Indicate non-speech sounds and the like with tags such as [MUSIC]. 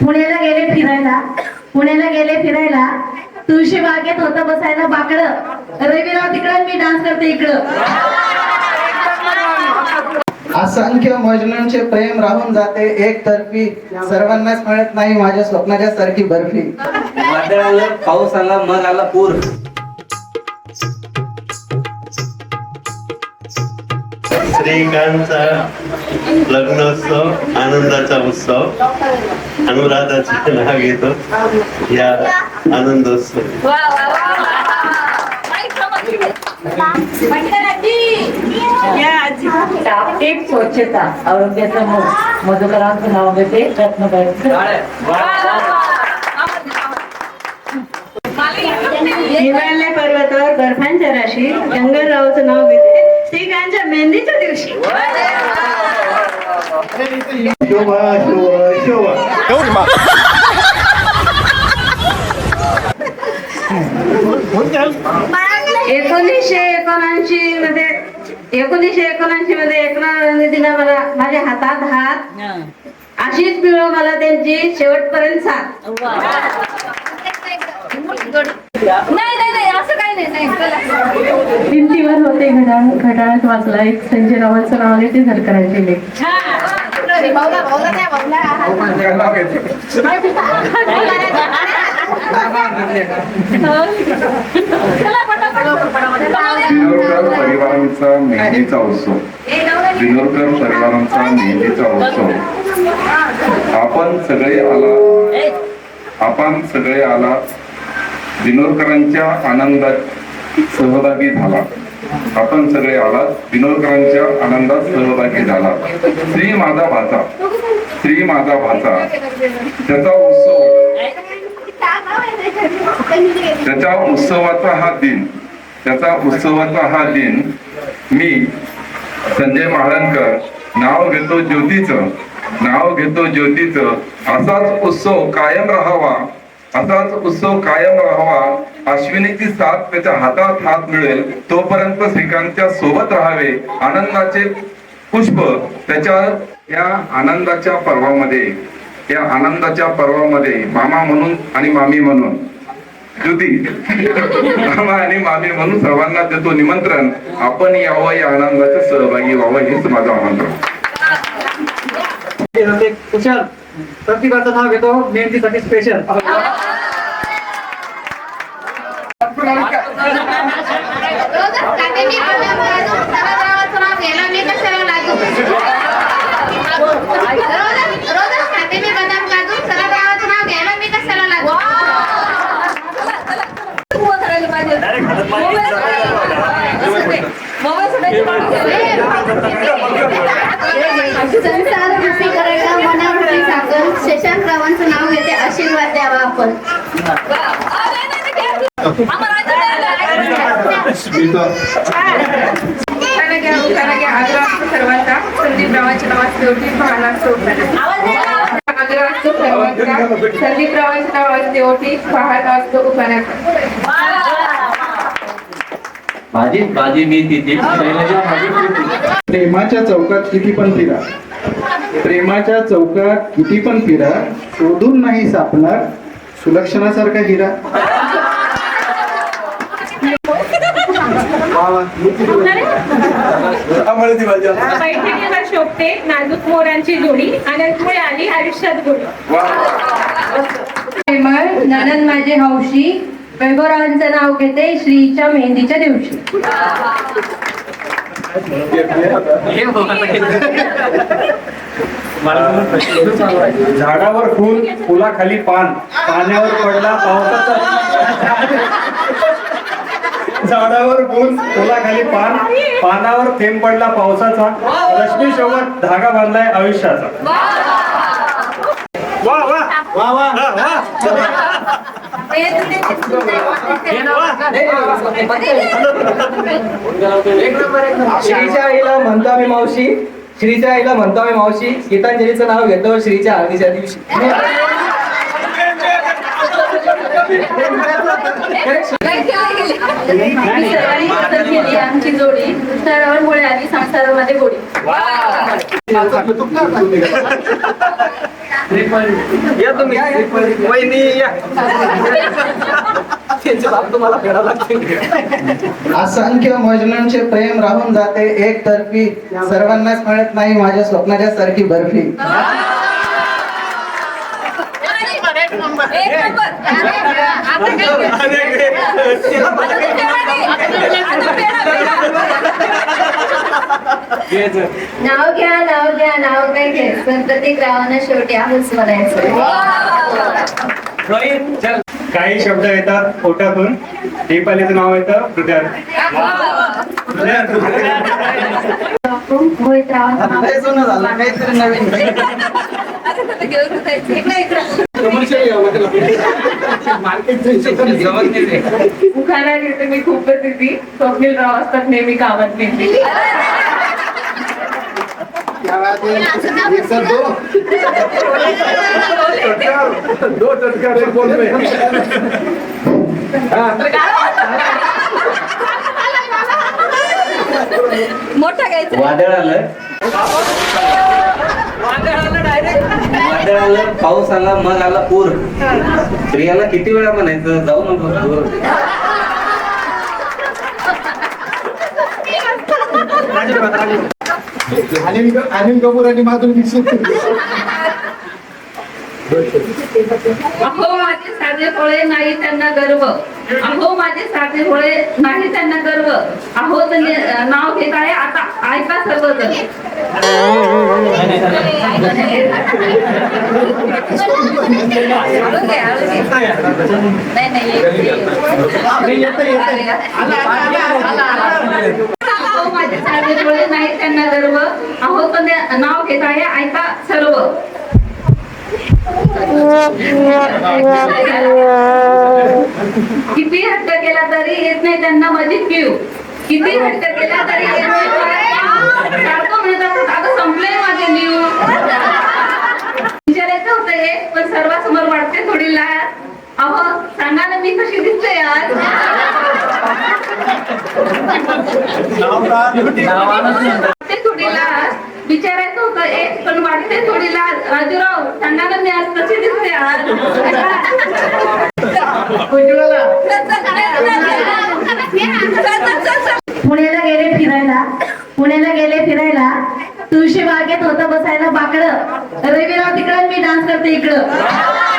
पुण्याला गेले फिरायला. पुण्याला गेले फिरायला. तुळशी बागेत होतं बसायला बाकडं रविराव तिकडं मी डान्स करते इकडं. असंख्य मजनूंचे प्रेम राहून जाते एक तर्फी सर्वांनाच मिळत नाही माझ्या स्वप्नाच्या सारखी बर्फी. वादळ आलं पाऊस आला मग आला पूर. श्रीकांतचा लग्नोत्सव आनंदाचा उत्सव. अनुराधाचे नाव घेतो. या आनंदोत्सव. एक स्वच्छता. आरोग्याचं मधुकरांचं नाव घेते. रत्नबाई हिमालय पर्वतावर बर्फांच्या राशी जंगलरावचं नाव घेते. श्रीकांतच्या मेहंदीच्या दिवशी. शोभा शोभा शोभा. एकोणीसशे एकोणऐंशी मध्ये एकोणीसशे एकोणऐंशी मध्ये एकनाथ दिला मला माझ्या हातात हात. अशीच मिळो मला त्यांची शेवटपर्यंत साथ. [LAUGHS] नाही नाही नाही असं काही नाही नाही चला. भिंतीवर होते घड्याळ घड्याळात वाचला एक संजय रावांचं नाव आले ते झरकरांचे लेख भाऊला भाऊला नाही भाऊला चला पटापट. विनोदकर परिवारांचा मेहंदीचा उत्सव विनोदकर परिवारांचा मेहंदीचा उत्सव आपण सगळे आला. आपण सगळे आला. विनोदकरांच्या आनंदात सहभागी झाला. आपण सगळे आलात. विनोदकरांच्या आनंदात सहभागी झाला. श्री माझा भाचा. श्री माझा भाचा. त्याचा उत्सव त्याच्या उत्सवाचा हा दिन. त्याचा उत्सवाचा हा दिन मी संजय महाळंकर नाव घेतो ज्योतीचं. नाव घेतो ज्योतीचं. असाच उत्सव कायम राहावा. असाच उत्सव कायम राहावा अश्विनीची साथ त्याच्या हातात हात मिळेल तोपर्यंत श्रीकांतच्या सोबत राहावे आनंदाचे पुष्प त्याच्या या आनंदाच्या पर्वामध्ये. या आनंदाच्या पर्वामध्ये मामा म्हणून आणि मामी म्हणून. ज्योती मामा आणि मामी म्हणून सर्वांना देतो निमंत्रण. आपण यावं या आनंदाचे सहभागी व्हावं हेच माझं आमंत्रण. कुशल प्रतिभाचं नाव घेतो. मेहंदीसाठी [LAUGHS] स्पेशल द्यावा आपण सर्वांचा संदीप असतो उभारण्याचा माझी माझी मी प्रीती. प्रेमाच्या चौकात किती पण फिरा प्रेमाच्या चौकात किती पण फिरा शोधून नाही सापणार सुलक्षणासारखा हिरा. बैठकीला शोभते नाजूक मोरांची जोडी अनंतमुळे आली आयुष्यात गोडी प्रेमळ ननन माझे हौशी वैभवरावांचं नाव घेते श्रीच्या मेहंदीच्या दिवशी. झाडावर फुल फुलाखाली पान. पाण्यावर पडला पावसाचा झाडावर फुल फुलाखाली पान. पानावर थेंब पडला पावसाचा. रश्मी सोबत धागा बांधलाय आयुष्याचा. वा वा. वा वा. वा श्रीच्या आईला म्हणतो आम्ही मावशी. श्रीच्या आईला म्हणतो आम्ही मावशी. गीतांजलीचं नाव घेतो श्रीच्या हळदीच्या दिवशी. आमची जोडी स्तरावर मुळे आली संसारामध्ये गोडी. [LAUGHS] या तुम्ही. वहिनी या. [LAUGHS] त्यांचे बाप तुम्हाला फेडावं लागतील. असंख्य मजनूंचे प्रेम राहून जाते एक तर्फी सर्वांनाच मिळत नाही माझ्या स्वप्नाच्या सारखी बर्फी. नाव घ्या नाव घ्या नाव काय घ्यायचं? गणपती ग्रावानं शेवटी आहोत म्हणायचं. काही शब्द येतात पोटातून. दीपालीचं नाव येतं हृदयात. मोहित झालं. काहीतरी नवीन. उखाणा घेते मी खूपच येते स्वप्नील राव असतात नेहमी कामात नेहमी दो टटका रे बोल पे. वादळ आलं वादळ आलं पाऊस आला मग आला पूर. स्त्रियाला किती वेळा म्हणायचं? जाऊ नको दूर. अनिल अनिल कपूर आणि माधुरी दीक्षित अहो माझे साधे भोळे नाही त्यांना गर्व. अहो माझे साधे भोळे नाही त्यांना गर्व. अहो नाव घेत आहे आता ऐका सर्वजण. अहो माझे साधे नाही त्यांना गर्व. अहो तर नाव घेत आहे ऐका सर्व. किती हट्ट केला तरी येत नाही त्यांना माझी क्यू किती हट्ट केला तरी येत नाही. सारखं म्हणत असतात आता संपलंय माझे न्यू विचारायचं होतं एक पण सर्वांसमोर वाटते थोडी लाज अहो सांगा ना मी कशी दिसते आज? लाज विचारायचं होतं. एक पण वाटते थोडी लाज. राजूराव सांगा ना मी आज कशी दिसते आज. पुण्याला गेले फिरायला. पुण्याला गेले फिरायला. तुळशी बागेत होतं बसायला बाकडं रविराव तिकडं मी डान्स करते इकडं.